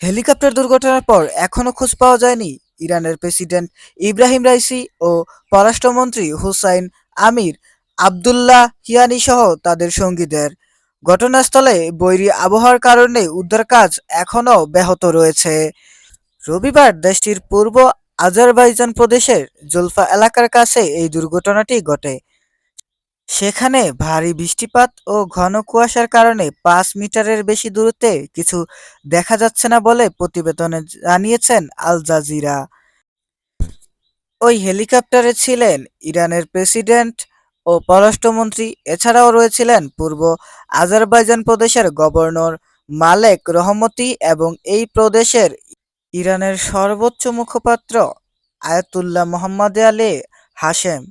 Helicopter দুর্ঘটনার পর এখনও খোঁজ পাওয়া যায়নি ইরানের প্রেসিডেন্ট ইব্রাহিম রাইসি ও পররাষ্ট্রমন্ত্রী হুসাইন আমির আবদুল্লাহিয়ানি সহ তাদের সঙ্গীদের। ঘটনাস্থলে বৈরী আবহাওয়ার কারণে উদ্ধার কাজ এখনও ব্যাহত রয়েছে। রবিবার দেশটির পূর্ব আজারবাইজান প্রদেশের জুলফা এলাকার কাছে এই দুর্ঘটনাটি ঘটে। সেখানে ভারী বৃষ্টিপাত ও ঘন কুয়াশার কারণে পাঁচ মিটারের বেশি দূরত্বে কিছু দেখা যাচ্ছে না বলে প্রতিবেদনে জানিয়েছেন আল জাজিরা। ওই হেলিকপ্টারে ছিলেন ইরানের প্রেসিডেন্ট ও পররাষ্ট্রমন্ত্রী এছাড়াও রয়েছিলেন পূর্ব আজারবাইজান প্রদেশের গভর্নর মালেক রহমতি এবং এই প্রদেশের ইরানের সর্বোচ্চ মুখপাত্র আয়াতুল্লাহ মোহাম্মদ আলী হাশেম।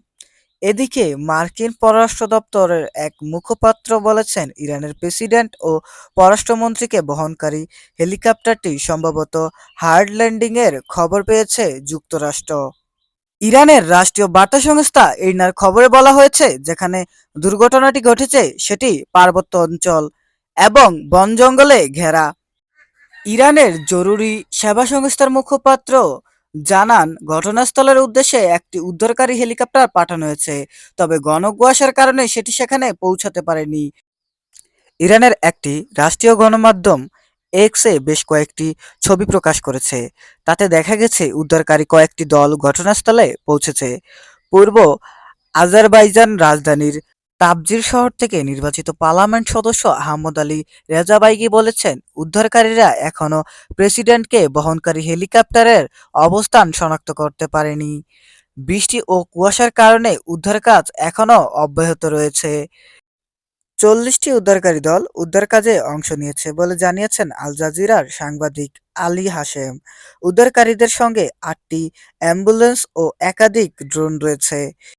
এদিকে মার্কিন পররাষ্ট্র দপ্তরের এক মুখপাত্র বলেছেন ইরানের প্রেসিডেন্ট ও পররাষ্ট্রমন্ত্রীকে বহনকারী হেলিকপ্টারটি সম্ভবত হার্ড ল্যান্ডিংয়ের খবর পেয়েছে যুক্তরাষ্ট্র। ইরানের রাষ্ট্রীয় বার্তা সংস্থা ইরনার খবরে বলা হয়েছে, যেখানে দুর্ঘটনাটি ঘটেছে সেটি পার্বত্য অঞ্চল এবং বন-জঙ্গলে ঘেরা। ইরানের জরুরি সেবা সংস্থার মুখপাত্র জানান, ঘটনাস্থলের উদ্দেশ্যে একটি উদ্ধারকারী হেলিকপ্টার পাঠানো হয়েছে, তবে ঘন কুয়াশার কারণে সেটি সেখানে পৌঁছাতে পারেনি। ইরানের একটি রাষ্ট্রীয় গণমাধ্যম এক্সে বেশ কয়েকটি ছবি প্রকাশ করেছে তাতে দেখা গেছে, উদ্ধারকারী কয়েকটি দল ঘটনাস্থলে পৌঁছেছে পূর্ব আজারবাইজান রাজধানীর তাবজির শহর থেকে নির্বাচিত পার্লামেন্ট সদস্য আহমদ আলী রেজাবাইগি বলেছেন, উদ্ধারকারীরা এখনও প্রেসিডেন্টকে বহনকারী হেলিকপ্টারের অবস্থান শনাক্ত করতে পারেনি। বৃষ্টি ও কুয়াশার কারণে উদ্ধার কাজ এখনও অব্যাহত রয়েছে। চল্লিশটি উদ্ধারকারী দল উদ্ধার কাজে অংশ নিয়েছে বলে জানিয়েছেন আল জাজিরার সাংবাদিক আলী হাশেম। উদ্ধারকারীদের সঙ্গে আটটি অ্যাম্বুলেন্স ও একাধিক ড্রোন রয়েছে।